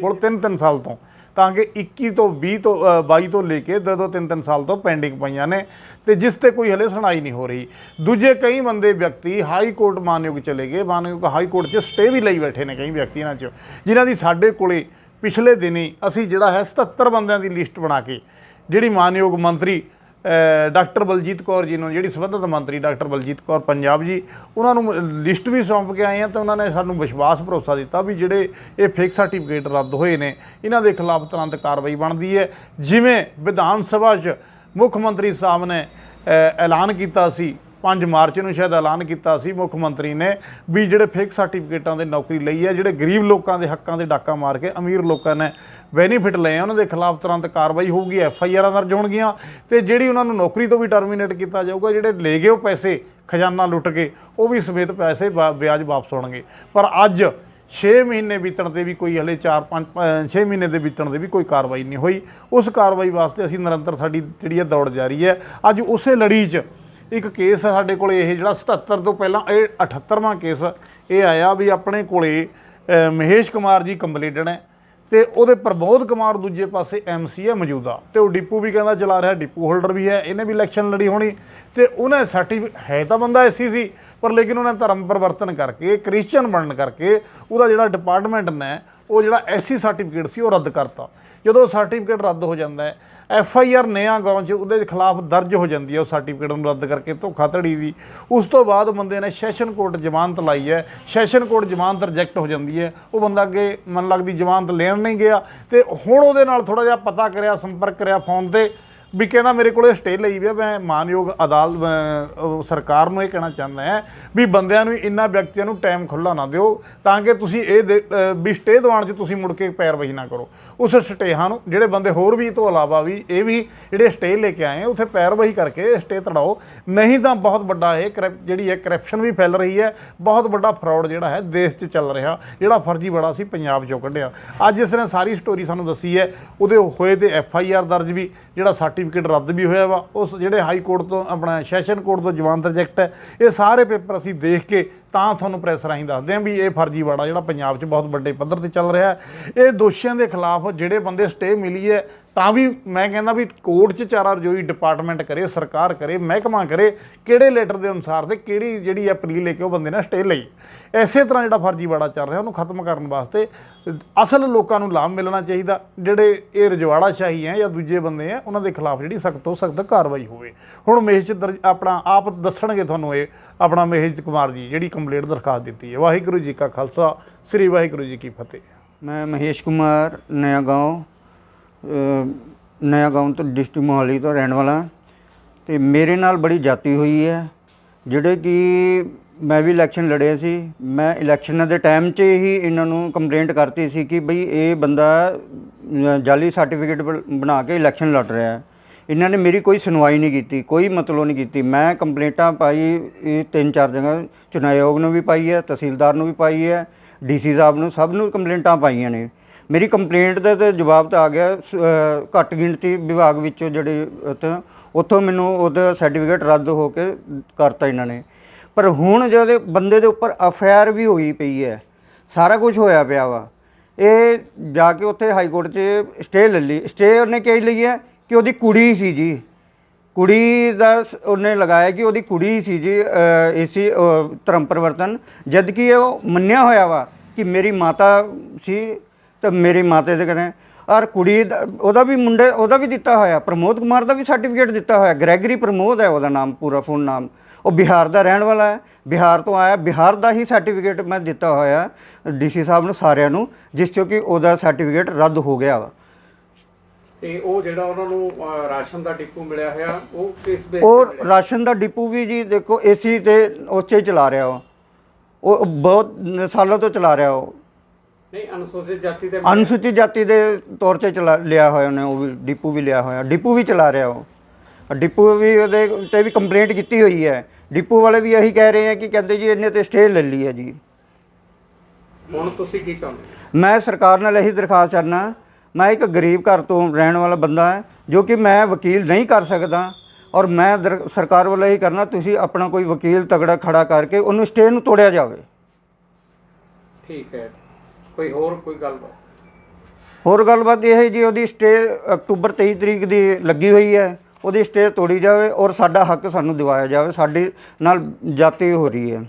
ਕੋਲ 3-3 ਸਾਲ ਤੋਂ। ਤਾਂ ਕਿ 21 ਤੋਂ 20 ਤੋਂ ਅ, 22 ਤੋਂ ਲੈ ਕੇ ਦੋ ਦੋ ਤਿੰਨ ਤਿੰਨ ਸਾਲ ਤੋਂ ਪੈਂਡਿੰਗ ਪਈਆਂ ਨੇ ਤੇ ਜਿਸ ਤੇ ਕੋਈ ਹਲੇ ਸੁਣਾਈ ਨਹੀਂ ਹੋ ਰਹੀ। ਦੂਜੇ ਕਈ ਬੰਦੇ ਵਿਅਕਤੀ ਹਾਈ ਕੋਰਟ ਮਾਨਯੋਗ ਚਲੇ ਗਏ। ਮਾਨਯੋਗ ਹਾਈ ਕੋਰਟ 'ਚ ਸਟੇ ਵੀ ਲਈ ਬੈਠੇ ਨੇ ਕਈ ਵਿਅਕਤੀ ਇਹਨਾਂ 'ਚ। ਜਿਨ੍ਹਾਂ ਦੀ ਸਾਡੇ ਕੋਲੇ ਪਿਛਲੇ ਦਿਨੀ ਅਸੀਂ ਜਿਹੜਾ ਹੈ 77 ਬੰਦਿਆਂ ਦੀ ਲਿਸਟ ਬਣਾ ਕੇ ਜਿਹੜੀ ਮਾਨਯੋਗ ਮੰਤਰੀ ਡਾਕਟਰ ਬਲਜੀਤ ਕੌਰ ਜੀ ਨੂੰ, ਜਿਹੜੀ ਸੰਬੰਧਿਤ ਮੰਤਰੀ ਡਾਕਟਰ ਬਲਜੀਤ ਕੌਰ ਪੰਜਾਬ ਜੀ, ਉਹਨਾਂ ਨੂੰ ਲਿਸਟ ਵੀ ਸੌਂਪ ਕੇ ਆਏ ਆ ਤੇ ਉਹਨਾਂ ਨੇ ਸਾਨੂੰ ਵਿਸ਼ਵਾਸ ਭਰੋਸਾ ਦਿੱਤਾ ਵੀ ਜਿਹੜੇ ਇਹ ਫੇਕ ਸਰਟੀਫਿਕੇਟ ਰੱਦ ਹੋਏ ਨੇ, ਇਹਨਾਂ ਦੇ ਖਿਲਾਫ ਤੁਰੰਤ ਕਾਰਵਾਈ ਬਣਦੀ ਹੈ। ਜਿਵੇਂ ਵਿਧਾਨ ਸਭਾ 'ਚ ਮੁੱਖ ਮੰਤਰੀ ਸਾਹਿਬ ਨੇ ਐਲਾਨ ਕੀਤਾ ਸੀ 5 ਮਾਰਚ ਨੂੰ ਸ਼ਾਇਦ ਐਲਾਨ ਕੀਤਾ ਸੀ ਮੁੱਖ ਮੰਤਰੀ ਨੇ ਵੀ ਜਿਹੜੇ ਫੇਕ ਸਰਟੀਫਿਕੇਟਾਂ ਦੇ ਨੌਕਰੀ ਲਈ ਹੈ, ਜਿਹੜੇ ਗਰੀਬ ਲੋਕਾਂ ਦੇ ਹੱਕਾਂ ਦੇ ਡਾਕਾ ਮਾਰ ਕੇ ਅਮੀਰ ਲੋਕਾਂ ਨੇ ਬੈਨੀਫਿਟ ਲਏ ਉਹਨਾਂ ਦੇ ਖਿਲਾਫ ਤੁਰੰਤ ਕਾਰਵਾਈ ਹੋਊਗੀ, ਐਫ ਆਈ ਆਰਾਂ ਦਰਜ ਹੋਣਗੀਆਂ ਤੇ ਜਿਹੜੀ ਉਹਨਾਂ ਨੂੰ ਨੌਕਰੀ ਤੋਂ ਵੀ ਟਰਮੀਨੇਟ ਕੀਤਾ ਜਾਊਗਾ, ਜਿਹੜੇ ਲੈ ਗਏ ਉਹ ਪੈਸੇ ਖਜ਼ਾਨਾ ਲੁੱਟ ਕੇ, ਉਹ ਵੀ ਸਮੇਤ ਪੈਸੇ ਵਾ- ਵਿਆਜ ਵਾਪਸ ਹੋਣਗੇ। ਪਰ ਅੱਜ 6 ਮਹੀਨੇ ਬੀਤਣ ਤੇ ਵੀ ਕੋਈ ਹਲੇ 4 5 6 ਮਹੀਨੇ ਦੇ ਬੀਤਣ ਦੇ ਵੀ ਕੋਈ ਕਾਰਵਾਈ ਨਹੀਂ ਹੋਈ। ਉਸ ਕਾਰਵਾਈ ਵਾਸਤੇ ਅਸੀਂ ਨਿਰੰਤਰ ਸਾਡੀ ਜਿਹੜੀ ਹੈ ਦੌੜ ਜਾਰੀ ਹੈ। ਅੱਜ ਉਸੇ ਲੜੀ 'ਚ ਇੱਕ ਕੇਸ ਸਾਡੇ ਕੋਲ ਇਹ ਜਿਹੜਾ 77 ਤੋਂ ਪਹਿਲਾਂ, ਇਹ 78ਵਾਂ ਕੇਸ, ਇਹ ਆਇਆ ਵੀ ਆਪਣੇ ਕੋਲੇ ਮਹੇਸ਼ ਕੁਮਾਰ ਜੀ ਕੰਪਲੀਟਡ ਹੈ ਤੇ ਉਹਦੇ ਪ੍ਰਬੋਧ ਕੁਮਾਰ ਦੂਜੇ ਪਾਸੇ ਐਮਸੀ ਹੈ ਮੌਜੂਦਾ ਤੇ ਉਹ ਡਿਪੂ ਵੀ ਕਹਿੰਦਾ ਚਲਾ ਰਿਹਾ, ਡਿਪੂ ਹੋਲਡਰ ਵੀ ਹੈ, ਇਹਨੇ ਵੀ ਇਲੈਕਸ਼ਨ ਲੜੀ ਹੋਣੀ ਤੇ ਉਹਨੇ ਸਰਟੀਫਿਕੇਟ ਹੈ ਤਾਂ ਬੰਦਾ ਐਸੀ ਸੀ, ਪਰ ਲੇਕਿਨ ਉਹਨੇ ਧਰਮ ਪਰਿਵਰਤਨ ਕਰਕੇ ਕ੍ਰਿਸਚੀਅਨ ਬਣਨ ਕਰਕੇ ਉਹਦਾ ਜਿਹੜਾ ਡਿਪਾਰਟਮੈਂਟ ਨੇ ਉਹ ਜਿਹੜਾ ਐਸੀ ਸਰਟੀਫਿਕੇਟ ਸੀ, ਉਹ ਰੱਦ ਕਰਤਾ। ਜਦੋਂ ਸਰਟੀਫਿਕੇਟ ਰੱਦ ਹੋ ਜਾਂਦਾ ਹੈ, ਐਫ ਆਈ ਆਰ ਨਿਆਂ ਗਾਉਂ ਚ ਉਹਦੇ ਖਿਲਾਫ ਦਰਜ ਹੋ ਜਾਂਦੀ ਹੈ, ਉਹ ਸਰਟੀਫਿਕੇਟ ਨੂੰ ਰੱਦ ਕਰਕੇ ਧੋਖਾਧੜੀ ਦੀ। ਉਸ ਤੋਂ ਬਾਅਦ ਬੰਦੇ ਨੇ ਸੈਸ਼ਨ ਕੋਰਟ ਜ਼ਮਾਨਤ ਲਾਈ ਹੈ, ਸੈਸ਼ਨ ਕੋਰਟ ਜ਼ਮਾਨਤ ਰਿਜੈਕਟ ਹੋ ਜਾਂਦੀ ਹੈ। ਉਹ ਬੰਦਾ ਅੱਗੇ ਮਨ ਲੱਗਦੀ ਜ਼ਮਾਨਤ ਲੈਣ ਨਹੀਂ ਗਿਆ ਤੇ ਹੁਣ ਉਹਦੇ ਨਾਲ ਥੋੜਾ ਜਿਹਾ ਪਤਾ ਕਰਿਆ, ਸੰਪਰਕ ਕਰਿਆ ਫੋਨ ਤੇ ਵੀ ਕਹਿੰਦਾ ਮੇਰੇ ਕੋਲੇ ਸਟੇ ਲਈ ਵੀ ਆ, ਮੈਂ ਮਾਨਯੋਗ ਅਦਾਲਤ ਸਰਕਾਰ ਨੂੰ ਇਹ ਕਹਿਣਾ ਚਾਹੁੰਦਾ ਹੈ ਵੀ ਬੰਦਿਆਂ ਨੂੰ ਇਹਨਾਂ ਵਿਅਕਤੀਆਂ ਨੂੰ ਟਾਈਮ ਖੁੱਲਾ ਨਾ ਦਿਓ ਤਾਂ ਕਿ ਤੁਸੀਂ ਇਹ ਦੇ- ਵੀ ਸਟੇ ਦਿਵਾਉਣ 'ਚ ਤੁਸੀਂ ਮੁੜ ਕੇ ਪੈਰਵਾਈ ਨਾ ਕਰੋ। ਉਸ ਸਟੇਹਾਂ ਨੂੰ ਜਿਹੜੇ ਬੰਦੇ ਹੋਰ ਵੀ ਇਹ ਤੋਂ ਇਲਾਵਾ ਵੀ ਇਹ ਵੀ ਜਿਹੜੇ ਸਟੇ ਲੈ ਕੇ ਆਏ ਉੱਥੇ ਪੈਰਵਾਈ ਕਰਕੇ ਸਟੇ ਤੜਾਓ। ਨਹੀਂ ਤਾਂ ਬਹੁਤ ਵੱਡਾ ਇਹ ਕਰਪ- ਜਿਹੜੀ ਹੈ ਕਰਪਸ਼ਨ ਵੀ ਫੈਲ ਰਹੀ ਹੈ ਬਹੁਤ ਵੱਡਾ ਫਰਾਡ ਜਿਹੜਾ ਹੈ ਦੇਸ਼ 'ਚ ਚੱਲ ਰਿਹਾ ਜਿਹੜਾ ਫਰਜ਼ੀ ਬੜਾ ਸੀ ਪੰਜਾਬ 'ਚੋਂ ਕੱਢਿਆ। ਅੱਜ ਇਸ ਨੇ ਸਾਰੀ ਸਟੋਰੀ ਸਾਨੂੰ ਦੱਸੀ ਹੈ ਉਹਦੇ ਹੋਏ ਤੇ ਐਫ ਆਈ ਆਰ ਦਰਜ ਵੀ ਜਿਹੜਾ ਸਰਟੀਫਿਕੇਟ ਰੱਦ ਵੀ ਹੋਇਆ ਵਾ। ਉਸ ਜਿਹੜੇ ਹਾਈ ਕੋਰਟ ਤੋਂ, ਆਪਣਾ ਸੈਸ਼ਨ ਕੋਰਟ ਤੋਂ ਜਵਾਨ ਰਿਜੈਕਟ ਹੈ, ਇਹ ਸਾਰੇ ਪੇਪਰ ਅਸੀਂ ਦੇਖ ਕੇ ਤਾਂ ਤੁਹਾਨੂੰ ਪ੍ਰੈਸ ਰਾਹੀਂ ਦੱਸਦੇ ਹਾਂ ਵੀ ਇਹ ਫਰਜ਼ੀਵਾੜਾ ਜਿਹੜਾ ਪੰਜਾਬ 'ਚ ਬਹੁਤ ਵੱਡੇ ਪੱਧਰ ਤੇ ਚੱਲ ਰਿਹਾ ਇਹ ਦੋਸ਼ੀਆਂ ਦੇ ਖਿਲਾਫ ਜਿਹੜੇ ਬੰਦੇ ਸਟੇ ਮਿਲੀ ਹੈ ਤਾਂ ਵੀ ਮੈਂ ਕਹਿੰਦਾ ਵੀ ਕੋਰਟ 'ਚ ਚਾਰਾ ਰਜੋਈ ਡਿਪਾਰਟਮੈਂਟ ਕਰੇ, ਸਰਕਾਰ ਕਰੇ, ਮਹਿਕਮਾ ਕਰੇ, ਕਿਹੜੇ ਲੈਟਰ ਦੇ ਅਨੁਸਾਰ ਤੇ ਕਿਹੜੀ ਜਿਹੜੀ ਅਪੀਲ ਲੈ ਕੇ ਉਹ ਬੰਦੇ ਨੇ ਸਟੇ ਲਈ। ਐਸੇ ਤਰ੍ਹਾਂ ਜਿਹੜਾ ਫਰਜੀਵਾੜਾ ਚੱਲ ਰਿਹਾ, ਉਹਨੂੰ ਖਤਮ ਕਰਨ ਵਾਸਤੇ ਅਸਲ ਲੋਕਾਂ ਨੂੰ ਲਾਭ ਮਿਲਣਾ ਚਾਹੀਦਾ। ਜਿਹੜੇ ਇਹ ਰਜਵਾੜਾ ਸ਼ਾਹੀ ਹੈ ਜਾਂ ਦੂਜੇ ਬੰਦੇ ਆ ਉਹਨਾਂ ਦੇ ਖਿਲਾਫ ਜਿਹੜੀ ਸਖਤ ਤੋਂ ਸਖਤ ਕਾਰਵਾਈ ਹੋਵੇ। ਹੁਣ ਮਹੇਸ਼ ਆਪਣਾ ਆਪ ਦੱਸਣਗੇ ਤੁਹਾਨੂੰ ਇਹ, ਆਪਣਾ ਮਹੇਸ਼ ਕੁਮਾਰ ਜੀ, ਜਿਹੜੀ ਕੰਪਲੇਂਟ ਦਰਖਾਸਤ ਦਿੱਤੀ ਹੈ। ਵਾਹਿਗੁਰੂ ਜੀ ਕਾ ਖਾਲਸਾ, ਸ੍ਰੀ ਵਾਹਿਗੁਰੂ ਜੀ ਕੀ ਫਤਿਹ। ਮੈਂ ਮਹੇਸ਼ ਕੁਮਾਰ ਨਿਆਗਾਉਂ ਨਇਆ ਗਾਉਂ ਤੋਂ ਡਿਸਟ੍ਰਿਕਟ ਮੋਹਾਲੀ ਤੋਂ ਰਹਿਣ ਵਾਲਾ ਤੇ ਮੇਰੇ ਨਾਲ ਬੜੀ ਜਾਤੀ ਹੋਈ ਹੈ, ਜਿਹੜੇ ਕਿ ਮੈਂ ਵੀ ਇਲੈਕਸ਼ਨ ਲੜੇ ਸੀ। ਮੈਂ ਇਲੈਕਸ਼ਨਾਂ ਦੇ ਟਾਈਮ 'ਚ ਹੀ ਇਹਨਾਂ ਨੂੰ ਕੰਪਲੇਂਟ ਕਰਤੀ ਸੀ ਕਿ ਬਈ ਇਹ ਬੰਦਾ ਜਾਲੀ ਸਰਟੀਫਿਕੇਟ ਬਣਾ ਕੇ ਇਲੈਕਸ਼ਨ ਲੜ ਰਿਹਾ ਹੈ। ਇਹਨਾਂ ਨੇ ਮੇਰੀ ਕੋਈ ਸੁਣਵਾਈ ਨਹੀਂ ਕੀਤੀ, ਕੋਈ ਮਤਲਬ ਨਹੀਂ ਕੀਤੀ। ਮੈਂ ਕੰਪਲੇਂਟਾਂ ਪਾਈ, ਇਹ ਤਿੰਨ ਚਾਰ ਜਗ੍ਹਾ ਚੁਣਾਇਯੋਗ ਨੂੰ ਵੀ ਪਾਈ ਹੈ, ਤਹਿਸੀਲਦਾਰ ਨੂੰ ਵੀ ਪਾਈ ਹੈ ਡੀਸੀ ਸਾਹਿਬ ਨੂੰ, ਸਭ ਨੂੰ ਕੰਪਲੇਂਟਾਂ ਪਾਈਆਂ ਨੇ। ਮੇਰੀ ਕੰਪਲੇਂਟ ਦਾ ਤਾਂ ਜਵਾਬ ਤਾਂ ਆ ਗਿਆ ਸ- ਅ, ਘੱਟ ਗਿਣਤੀ ਵਿਭਾਗ ਵਿੱਚੋਂ ਜਿਹੜੇ ਉੱਥੇ ਉੱਥੋਂ ਮੈਨੂੰ ਉਹਦਾ ਸਰਟੀਫਿਕੇਟ ਰੱਦ ਹੋ ਕੇ ਕਰਤਾ ਇਹਨਾਂ ਨੇ। ਪਰ ਹੁਣ ਜਦੋਂ ਬੰਦੇ ਦੇ ਉੱਪਰ ਅਫੇਅਰ ਵੀ ਹੋਈ ਪਈ ਹੈ ਸਾਰਾ ਕੁਝ ਹੋਇਆ ਪਿਆ ਵਾ। ਇਹ ਜਾ ਕੇ ਉੱਥੇ ਹਾਈ ਕੋਰਟ 'ਚ ਸਟੇ ਲੈ ਲਈ। ਸਟੇ ਉਹਨੇ ਕਿਹ ਲਈ ਹੈ? ਕਿ ਉਹਦੀ ਕੁੜੀ ਸੀ ਜੀ। ਕੁੜੀ ਦਾ ਸ- ਉਹਨੇ ਲਗਾਇਆ ਕਿ ਉਹਦੀ ਕੁੜੀ ਸੀ ਜੀ ਏਸੀ ਧਰਮ ਪਰਿਵਰਤਨ। ਜਦ ਕਿ ਉਹ ਮੰਨਿਆ ਹੋਇਆ ਵਾ ਕਿ ਮੇਰੀ ਮਾਤਾ ਸੀ ਤੇ ਮੇਰੀ ਮਾਤੇ ਦੇ ਕਰੇ ਔਰ ਕੁੜੀ ਉਹਦਾ ਵੀ ਮੁੰਡੇ ਉਹਦਾ ਵੀ ਦਿੱਤਾ ਹੋਇਆ ਪ੍ਰਮੋਦ ਕੁਮਾਰ ਦਾ ਵੀ ਸਰਟੀਫਿਕੇਟ ਦਿੱਤਾ ਹੋਇਆ ਗ੍ਰੈਗਰੀ ਪ੍ਰਮੋਦ ਹੈ ਉਹਦਾ ਨਾਮ ਪੂਰਾ ਫੁੱਲ ਨਾਮ। ਉਹ ਬਿਹਾਰ ਦਾ ਰਹਿਣ ਵਾਲਾ ਹੈ ਬਿਹਾਰ ਤੋਂ ਆਇਆ ਬਿਹਾਰ ਦਾ ਹੀ ਸਰਟੀਫਿਕੇਟ ਮੈਂ ਦਿੱਤਾ ਹੋਇਆ ਡੀਸੀ ਸਾਹਿਬ ਨੂੰ ਸਾਰਿਆਂ ਨੂੰ ਜਿਸ ਚੋਂ ਕਿ ਉਹਦਾ ਸਰਟੀਫਿਕੇਟ ਰੱਦ ਹੋ ਗਿਆ ਵਾ। ਤੇ ਉਹ ਜਿਹੜਾ ਉਹਨਾਂ ਨੂੰ ਰਾਸ਼ਨ ਦਾ ਡਿਪੂ ਮਿਲਿਆ ਹੋਇਆ ਉਹ ਕਿਸ ਬੇਸ ਉਹ ਰਾਸ਼ਨ ਦਾ ਡਿਪੂ ਵੀ ਜੀ ਦੇਖੋ ਏਸੀ ਤੇ ਉੱਚੇ ਚਲਾ ਰਿਹਾ ਉਹ। ਉਹ ਬਹੁਤ ਸਾਲਾਂ ਤੋਂ ਚਲਾ ਰਿਹਾ ਉਹ। ਨਹੀਂ ਅਨੁਸੂਚਿਤ ਜਾਤੀ ਦੇ ਅਨੁਸੂਚਿਤ ਜਾਤੀ ਦੇ ਤੌਰ ਤੇ ਚਲਾ ਲਿਆ ਹੋਇਆ ਉਹਨੇ ਉਹ ਵੀ ਡਿਪੂ ਵੀ ਲਿਆ ਹੋਇਆ। ਡਿਪੂ ਵੀ ਚਲਾ ਰਿਹਾ ਉਹ। ਡਿਪੂ ਵੀ ਉਹਦੇ ਤੇ ਵੀ ਕੰਪਲੇਂਟ ਕੀਤੀ ਹੋਈ ਹੈ। ਡਿਪੂ ਵਾਲੇ ਵੀ ਇਹੀ ਕਹਿ ਰਹੇ ਆ ਕਿ ਕਹਿੰਦੇ ਜੀ ਇਹਨੇ ਤੇ ਸਟੇ ਲੈ ਲਈ ਹੈ ਜੀ। ਹੁਣ ਤੁਸੀਂ ਕੀ ਚਾਹੁੰਦੇ? ਮੈਂ ਸਰਕਾਰ ਨਾਲ ਇਹੀ ਦਰਖਾਸਤ ਕਰਨਾ ਮੈਂ ਇੱਕ ਗਰੀਬ ਘਰ ਤੋਂ ਰਹਿਣ ਵਾਲਾ ਬੰਦਾ ਹਾਂ ਜੋ ਕਿ ਮੈਂ ਵਕੀਲ ਨਹੀਂ ਕਰ ਸਕਦਾ। ਔਰ ਮੈਂ ਸਰਕਾਰ ਵੱਲੋਂ ਇਹੀ ਕਰਨਾ ਤੁਸੀਂ ਆਪਣਾ ਕੋਈ ਵਕੀਲ ਤਗੜਾ ਖੜਾ ਕਰਕੇ ਉਹਨੂੰ ਸਟੇ ਨੂੰ ਤੋੜਿਆ ਜਾਵੇ। ਠੀਕ ਹੈ। ਕੋਈ ਹੋਰ ਕੋਈ ਗੱਲਬਾਤ? ਹੋਰ ਗੱਲਬਾਤ ਇਹ ਹੈ ਜੀ, ਉਹਦੀ ਸਟੇ ਅਕਤੂਬਰ 23 ਤਰੀਕ ਦੀ ਲੱਗੀ ਹੋਈ ਹੈ। ਉਹਦੀ ਸਟੇ ਤੋੜੀ ਜਾਵੇ ਔਰ ਸਾਡਾ ਹੱਕ ਸਾਨੂੰ ਦਿਵਾਇਆ ਜਾਵੇ। ਸਾਡੀ ਨਾਲ ਜਾਤੀ ਹੋ ਰਹੀ ਹੈ।